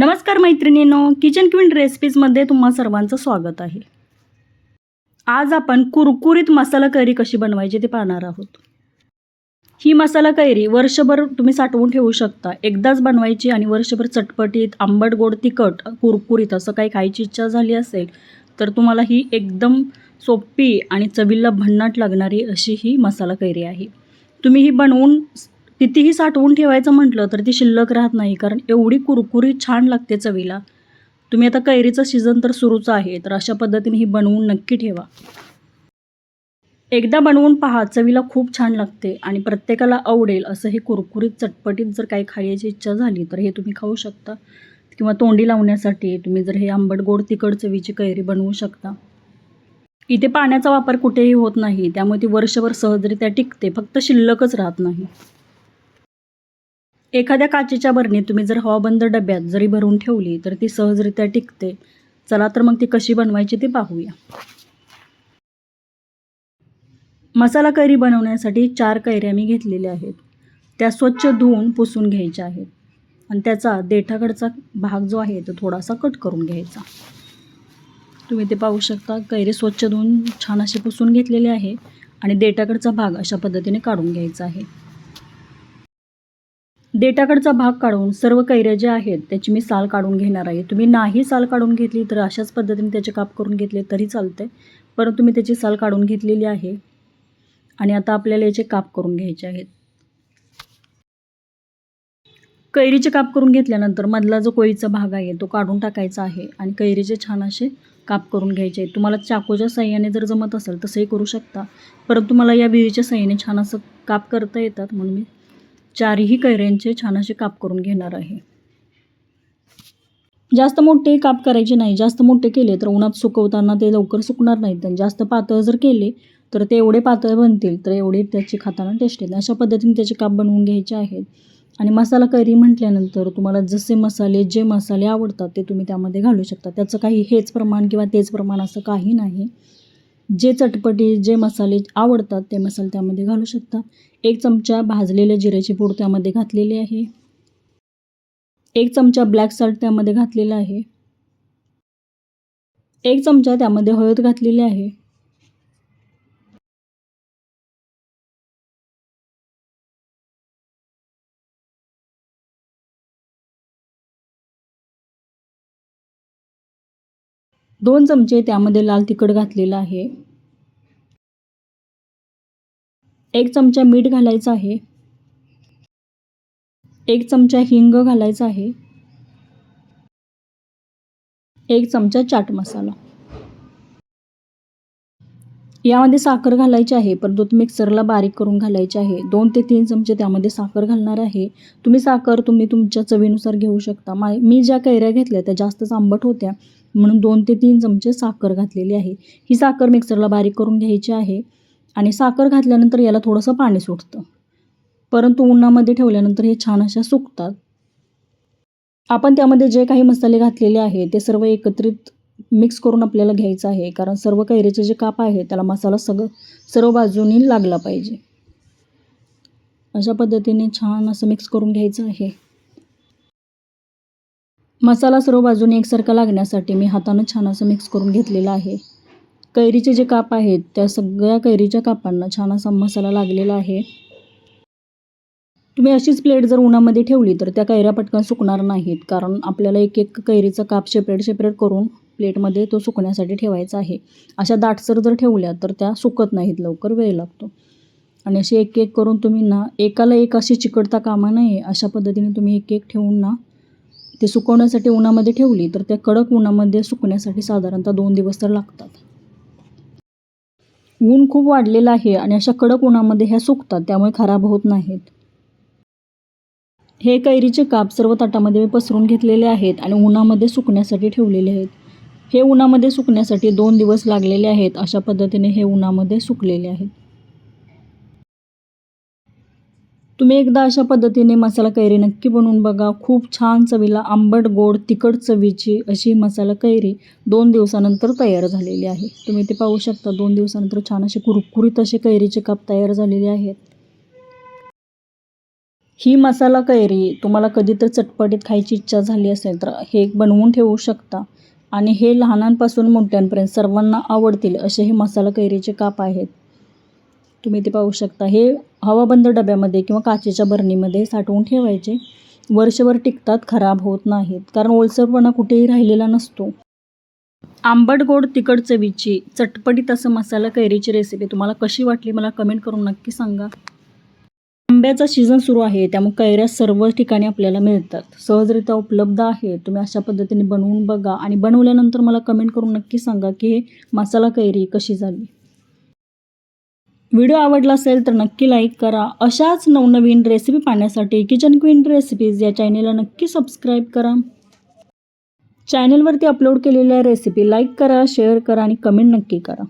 नमस्कार मैत्रिणींनो kitchen queen रेसिपीजमध्ये तुम्हा सर्वांचं स्वागत आहे. आज आपण कुरकुरीत मसाला कैरी कशी बनवायची ते पाहणार आहोत. ही मसाला कैरी वर्षभर तुम्ही साठवून ठेवू शकता. एकदाच बनवायची आणि वर्षभर चटपटीत आंबट गोड तिखट कुरकुरीत असं काही खायची इच्छा झाली असेल तर तुम्हाला ही एकदम सोपी आणि चवीला भन्नाट लागणारी अशी ही मसाला कैरी आहे. तुम्ही ही बनवून कितीही साठवून ठेवायचं म्हटलं तर ती शिल्लक राहत नाही कारण एवढी कुरकुरीत छान लागते चवीला. तुम्ही आता कैरीचं सीझन तर सुरूच आहे तर अशा पद्धतीने ही बनवून नक्की ठेवा. एकदा बनवून पहा चवीला खूप छान लागते आणि प्रत्येकाला आवडेल असं हे कुरकुरीत चटपटीत जर काही खायची इच्छा झाली तर हे तुम्ही खाऊ शकता. किंवा तोंडी लावण्यासाठी तुम्ही जर हे आंबट गोड तिखट चवीची कैरी बनवू शकता. इथे पाण्याचा वापर कुठेही होत नाही त्यामुळे ती वर्षभर सहजरित्या टिकते फक्त शिल्लकच राहत नाही. एखाद्या काचेच्या बरणीत तुम्ही जर हवाबंद डब्यात जरी भरून ठेवली तर ती सहजरित्या टिकते. चला तर मग ती कशी बनवायची ते पाहूया. मसाला कैरी बनवण्यासाठी चार कैऱ्या मी घेतलेल्या आहेत. त्या स्वच्छ धुवून पुसून घ्यायच्या आहेत. आणि त्याचा देठाकडचा भाग जो आहे तो थोडासा कट करून घ्यायचा. तुम्ही ते पाहू शकता कैरे स्वच्छ धुवून छान असे पुसून घेतलेले आहे आणि देठाकडचा भाग अशा पद्धतीने काढून घ्यायचा आहे. डेटाकडचा भाग काढून सर्व कैऱ्या ज्या आहेत त्याची मी साल काढून घेणार आहे. तुम्ही नाही साल काढून घेतली तर अशाच पद्धतीने त्याचे काप करून घेतले तरी चालते परंतु मी त्याची साल काढून घेतलेली आहे आणि आता आपल्याला याचे काप करून घ्यायचे आहेत. कैरीचे काप करून घेतल्यानंतर मधला जो कोळीचा भाग आहे तो काढून टाकायचा आहे आणि कैरीचे छान असे काप करून घ्यायचे आहेत. तुम्हाला चाकूच्या साह्याने जर जमत असेल तसंही करू शकता परंतु मला या विहिरीच्या साह्याने छान असं काप करता येतात म्हणून मी चारही कैऱ्यांचे छान असे काप करून घेणार आहे. जास्त मोठे काप करायचे नाही. जास्त मोठे केले तर उन्हात सुकवताना ते लवकर सुकणार नाहीत. आणि जास्त पातळ जर केले तर ते एवढे पातळ बनतील तर एवढे त्याची खाताना टेस्ट येते अशा पद्धतीने त्याचे काप बनवून घ्यायचे आहेत. आणि मसाला कैरी म्हटल्यानंतर तुम्हाला जसे मसाले जे मसाले आवडतात ते तुम्ही त्यामध्ये घालू शकता. त्याचं काही हेच प्रमाण किंवा तेच प्रमाण असं काही नाही. जे चटपटी जे मसाले आवडतात ते मसाले त्यामध्ये घालू शकता. एक चमचा भाजलेल्या जिऱ्याची पूड त्यामध्ये घातलेली आहे. एक चमचा ब्लॅक सॉल्ट त्यामध्ये घातलेला आहे. एक चमचा त्यामध्ये हळद घातलेली आहे. दोन चमचे त्यामध्ये लाल तिखट घातलेलं आहे. एक चमचा मीठ घालायचं आहे. एक चमचा हिंग घालायचा आहे. एक चमचा चाट मसाला. यामध्ये साखर घालायची आहे परंतु मिक्सरला बारीक करून घालायची आहे. दोन ते तीन चमचे त्यामध्ये साखर घालणार आहे. तुम्ही साखर तुम्ही तुमच्या चवीनुसार घेऊ शकता. मा मी ज्या कैऱ्या घेतल्या त्या जास्तच आंबट होत्या. म्हणून दोन ते तीन चमचे साखर घातलेली आहे. ही साखर मिक्सरला बारीक करून घ्यायची आहे आणि साखर घातल्यानंतर याला थोडंसं पाणी सुटतं परंतु उन्हामध्ये ठेवल्यानंतर हे छान अशा सुकतात. आपण त्यामध्ये जे काही मसाले घातलेले आहे ते सर्व एकत्रित मिक्स करून आपल्याला घ्यायचं आहे कारण सर्व कैरीचे जे काप आहे त्याला मसाला सगळं सर्व बाजूनी लागला पाहिजे. अशा पद्धतीने छान असं मिक्स करून घ्यायचं आहे. मसाला सर्व बाजूने एकसारखा लागण्यासाठी मी हातानं छान असं मिक्स करून घेतलेलं आहे. कैरीचे जे काप आहेत त्या सगळ्या कैरीच्या कापांना छान असा मसाला लागलेला आहे. तुम्ही अशीच प्लेट जर उन्हामध्ये ठेवली तर त्या कैऱ्या पटकन सुकणार नाहीत कारण आपल्याला एक एक कैरीचा काप सेपरेट सेपरेट करून प्लेटमध्ये तो सुकण्यासाठी ठेवायचा आहे. अशा दाटसर जर ठेवल्या तर त्या सुकत नाहीत लवकर वेळ लागतो. आणि अशी एक एक करून तुम्ही ना एकाला एक अशी चिकटता कामा नये अशा पद्धतीने तुम्ही एक एक ठेवून ना ते सुकवण्यासाठी उन्हामध्ये ठेवली तर त्या कडक उन्हामध्ये सुकण्यासाठी साधारणतः दोन दिवस तर लागतात. ऊन खूप वाढलेलं आहे आणि अशा कडक उन्हामध्ये ह्या सुकतात त्यामुळे खराब होत नाहीत. हे कैरीचे काप सर्व ताटामध्ये मी पसरून घेतलेले आहेत आणि उन्हामध्ये सुकण्यासाठी ठेवलेले आहेत. हे उन्हामध्ये सुकण्यासाठी दोन दिवस लागलेले आहेत अशा पद्धतीने हे उन्हामध्ये सुकलेले आहेत. तुम्ही एकदा अशा पद्धतीने मसाला कैरी नक्की बनवून बघा. खूप छान चवीला आंबट गोड तिखट चवीची अशी मसाला कैरी दोन दिवसानंतर तयार झालेली आहे. तुम्ही ते पाहू शकता. दोन दिवसानंतर छान असे कुरकुरीत असे कैरीचे काप तयार झालेले आहेत ही मसाला कैरी तुम्हाला कधी तर चटपटीत खायची इच्छा झाली असेल तर हे बनवून ठेवू शकता. आणि हे लहानांपासून मोठ्यांपर्यंत सर्वांना आवडतील असे हे मसाला कैरीचे काप आहेत. तुम्ही ते पाहू शकता. हे हवाबंद डब्यामध्ये किंवा काचेच्या बरणीमध्ये साठवून ठेवायचे. वर्षभर टिकतात खराब होत नाहीत. कारण ओलसरपणा कुठेही राहिलेला नसतो. आंबट गोड तिखट चवीची चटपटीत असं मसाला कैरीची रेसिपी तुम्हाला कशी वाटली मला कमेंट करून नक्की सांगा. आंब्याचा सीझन सुरू आहे त्यामुळे कैऱ्या सर्व ठिकाणी आपल्याला मिळतात. सहजरित्या उपलब्ध आहे. तुम्ही अशा पद्धतीने बनवून बघा. आणि बनवल्यानंतर मला कमेंट करून नक्की सांगा की हे मसाला कैरी कशी झाली? व्हिडिओ आवडला असेल तर नक्की लाईक करा. अशाच नवनवीन रेसिपी पाहण्यासाठी किचन क्वीन रेसिपीज या चॅनेलला नक्की सबस्क्राईब करा. चॅनलवरती अपलोड केलेल्या रेसिपी लाईक करा शेअर करा आणि कमेंट नक्की करा.